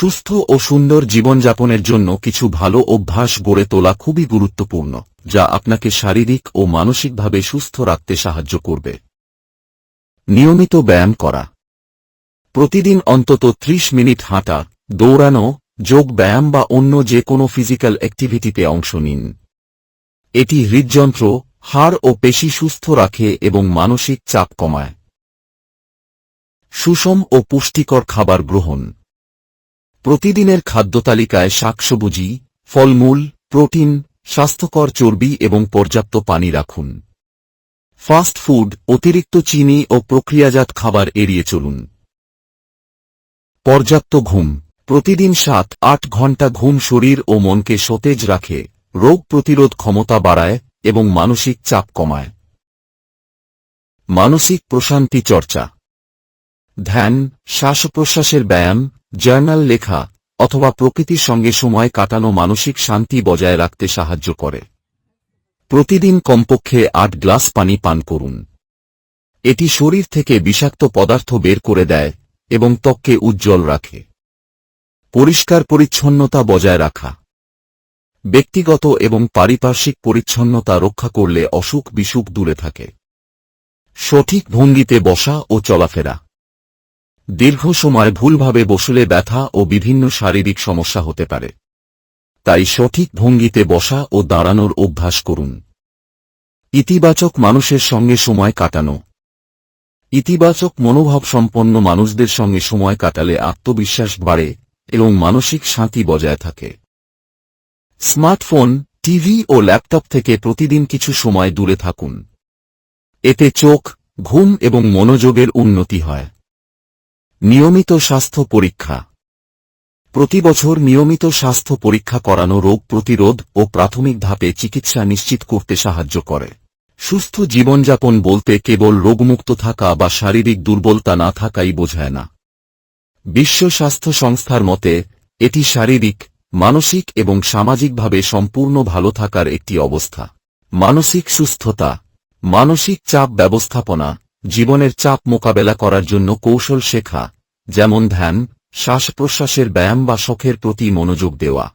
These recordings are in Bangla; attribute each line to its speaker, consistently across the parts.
Speaker 1: সুস্থ ও সুন্দর জীবনযাপনের জন্য কিছু ভালো অভ্যাস গড়ে তোলা খুবই গুরুত্বপূর্ণ, যা আপনাকে শারীরিক ও মানসিকভাবে সুস্থ রাখতে সাহায্য করবে। নিয়মিত ব্যায়াম করা। প্রতিদিন অন্তত 30 মিনিট হাঁটা, দৌড়ানো, যোগ ব্যায়াম বা অন্য যে কোনো ফিজিক্যাল অ্যাক্টিভিটিতে অংশ নিন। এটি হৃদযন্ত্র, হাড় ও পেশি সুস্থ রাখে এবং মানসিক চাপ কমায়। সুষম ও পুষ্টিকর খাবার গ্রহণ। প্রতিদিনের খাদ্যতালিকায় শাকসবুজি, ফলমূল, প্রোটিন, স্বাস্থ্যকর চর্বি এবং পর্যাপ্ত পানি রাখুন। ফাস্ট ফুড, অতিরিক্ত চিনি ও প্রক্রিয়াজাত খাবার এড়িয়ে চলুন। পর্যাপ্ত ঘুম। প্রতিদিন সাত, আট ঘণ্টা ঘুম শরীর ও মনকে সতেজ রাখে, রোগ প্রতিরোধ ক্ষমতা বাড়ায় এবং মানসিক চাপ কমায়। মানসিক প্রশান্তি চর্চা। ধ্যান শ্বাস প্রশ্বাসের ব্যায়াম জার্নাল লেখা অথবা প্রকৃতির সঙ্গে সময় কাটানো মানসিক শান্তি বজায় রাখতে সাহায্য করে। প্রতিদিন কমপক্ষে আট গ্লাস পানি পান করুন। এটি শরীর থেকে বিষাক্ত পদার্থ বের করে দেয় এবং ত্বককে উজ্জ্বল রাখে। পরিষ্কার পরিচ্ছন্নতা বজায় রাখা। ব্যক্তিগত এবং পারিপার্শ্বিক পরিচ্ছন্নতা রক্ষা করলে অসুখ বিসুখ দূরে থাকে। সঠিক ভঙ্গিতে বসা ও চলাফেরা। দীর্ঘ সময় ভুলভাবে বসলে ব্যথা ও বিভিন্ন শারীরিক সমস্যা হতে পারে। তাই সঠিক ভঙ্গিতে বসা ও দাঁড়ানোর অভ্যাস করুন। ইতিবাচক মানুষের সঙ্গে সময় কাটানো। ইতিবাচক মনোভাব সম্পন্ন মানুষদের সঙ্গে সময় কাটালে আত্মবিশ্বাস বাড়ে এবং মানসিক শান্তি বজায় থাকে। স্মার্টফোন, টিভি ও ল্যাপটপ থেকে প্রতিদিন কিছু সময় দূরে থাকুন। এতে চোখ, ঘুম এবং মনোযোগের উন্নতি হয়। নিয়মিত স্বাস্থ্য পরীক্ষা। প্রতি বছর নিয়মিত স্বাস্থ্য পরীক্ষা করানো রোগ প্রতিরোধ ও প্রাথমিক ধাপে চিকিৎসা নিশ্চিত করতে সাহায্য করে। সুস্থ জীবনযাপন বলতে কেবল রোগমুক্ত থাকা বা শারীরিক দুর্বলতা না থাকাই বোঝায় না। বিশ্ব স্বাস্থ্য সংস্থার মতে, এটি শারীরিক, মানসিক এবং সামাজিকভাবে সম্পূর্ণ ভালো থাকার একটি অবস্থা। মানসিক সুস্থতা, মানসিক চাপ ব্যবস্থাপনা, জীবনের চাপ মোকাবেলা করার জন্য কৌশল শেখা যেমন ধ্যান শ্বাস প্রশ্বাসের ব্যায়াম বা শখের প্রতি মনোযোগ দেওয়া।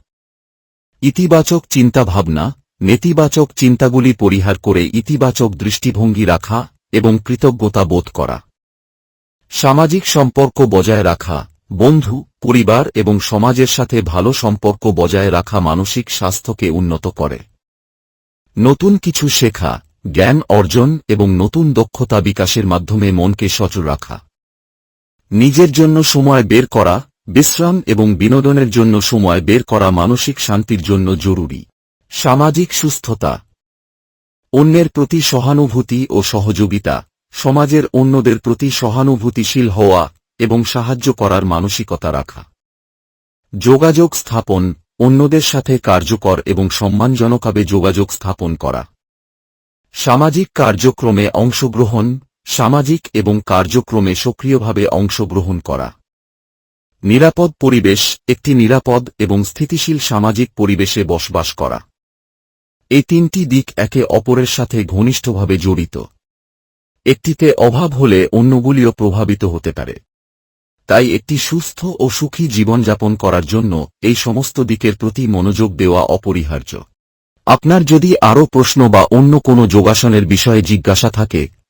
Speaker 1: ইতিবাচক চিন্তাভাবনা, নেতিবাচক চিন্তাগুলি পরিহার করে ইতিবাচক দৃষ্টিভঙ্গি রাখা এবং কৃতজ্ঞতা বোধ করা। সামাজিক সম্পর্ক বজায় রাখা, বন্ধু, পরিবার এবং সমাজের সাথে ভালো সম্পর্ক বজায় রাখা মানসিক স্বাস্থ্যকে উন্নত করে। নতুন কিছু শেখা, জ্ঞান অর্জন এবং নতুন দক্ষতা বিকাশের মাধ্যমে মনকে সচল রাখা। নিজের জন্য সময় বের করা, বিশ্রাম এবং বিনোদনের জন্য সময় বের করা মানসিক শান্তির জন্য জরুরি। সামাজিক সুস্থতা। অন্যের প্রতি সহানুভূতি ও সহযোগিতা, সমাজের অন্যদের প্রতি সহানুভূতিশীল হওয়া এবং সাহায্য করার মানসিকতা রাখা। যোগাযোগ স্থাপন, অন্যদের সাথে কার্যকর এবং সম্মানজনকভাবে যোগাযোগ স্থাপন করা। সামাজিক কার্যক্রমে অংশগ্রহণ সামাজিক এবং কার্যক্রমে সক্রিয়ভাবে অংশগ্রহণ করা। নিরাপদ পরিবেশ, একটি নিরাপদ এবং স্থিতিশীল সামাজিক পরিবেশে বসবাস করা। এই তিনটি দিক একে অপরের সাথে ঘনিষ্ঠভাবে জড়িত। একটিতে অভাব হলে অন্যগুলিও প্রভাবিত হতে পারে। তাই একটি সুস্থ ও সুখী জীবনযাপন করার জন্য এই সমস্ত দিকের প্রতি মনোযোগ দেওয়া অপরিহার্য। আপনার যদি আরও প্রশ্ন বা অন্য কোনো যোগাসনের বিষয়ে জিজ্ঞাসা থাকে